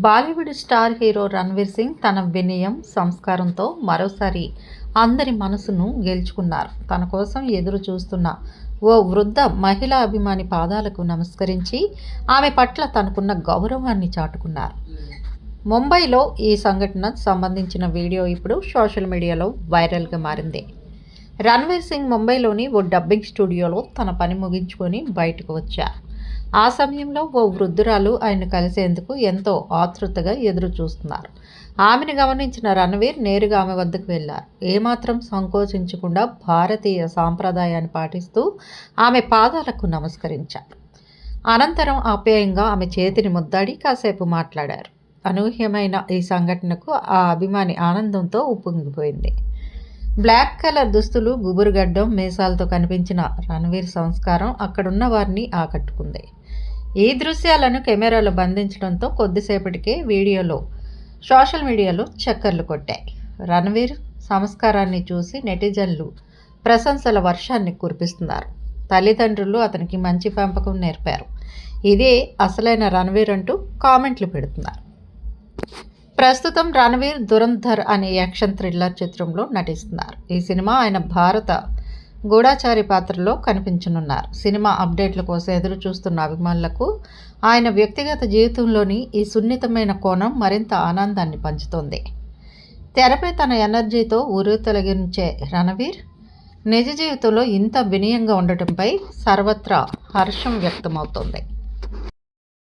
Bollywood star hero Ranveer Singh తన వినయం సంస్కారంతో మరోసారి అందరి మనసును గెలుచుకున్నారు. తన కోసం ఎదురు చూస్తున్న ఓ వృద్ధ మహిళా అభిమాని పాదాలకు నమస్కరించి ఆమె పట్ల తనకున్న గౌరవాన్ని చాటుకున్నారు. ముంబైలో ఈ సంఘటన సంబంధించిన వీడియో ఇప్పుడు సోషల్ మీడియాలో వైరల్గా మారింది. రణ్వీర్ సింగ్ ముంబైలోని ఓ డబ్బింగ్ స్టూడియోలో తన పని ముగించుకొని బయటకు వచ్చారు. ఆ సమయంలో ఓ వృద్ధురాలు ఆయన కలిసేందుకు ఎంతో ఆతృతగా ఎదురు చూస్తున్నారు ఆమెను గమనించిన రణవీర్ నేరుగా ఆమె వద్దకు వెళ్ళారు. ఏమాత్రం సంకోచించకుండా భారతీయ సాంప్రదాయాన్ని పాటిస్తూ ఆమె పాదాలకు నమస్కరించారు. అనంతరం ఆప్యాయంగా ఆమె చేతిని ముద్దాడి కాసేపు మాట్లాడారు. అనూహ్యమైన ఈ సంఘటనకు ఆ అభిమాని ఆనందంతో ఉప్పొంగిపోయింది. బ్లాక్ కలర్ దుస్తులు గుబురుగడ్డం మీసాలతో కనిపించిన రణవీర్ సంస్కారం అక్కడున్న వారిని ఆకట్టుకుంది. ఈ దృశ్యాలను కెమెరాలో బంధించడంతో కొద్దిసేపటికే వీడియోలో సోషల్ మీడియాలో చక్కర్లు కొట్టాయి. రణవీర్ సంస్కారాన్ని చూసి నెటిజన్లు ప్రశంసల వర్షాన్ని కురిపిస్తున్నారు. తల్లిదండ్రులు అతనికి మంచి పెంపకం నేర్పారు. ఇదే అసలైన రణవీర్ అంటూ కామెంట్లు పెడుతున్నారు. ప్రస్తుతం రణవీర్ దురంధర్ అనే యాక్షన్ థ్రిల్లర్ చిత్రంలో నటిస్తున్నారు. ఈ సినిమా ఆయన భారత గూఢాచారి పాత్రలో కనిపించనున్నారు. సినిమా అప్డేట్ల కోసం ఎదురు చూస్తున్న అభిమానులకు ఆయన వ్యక్తిగత జీవితంలోని ఈ సున్నితమైన కోణం మరింత ఆనందాన్ని పంచుతోంది. తెరపై తన ఎనర్జీతో ఉరి తొలగించే రణవీర్ నిజ జీవితంలో ఇంత వినయంగా ఉండటంపై సర్వత్రా హర్షం వ్యక్తమవుతోంది.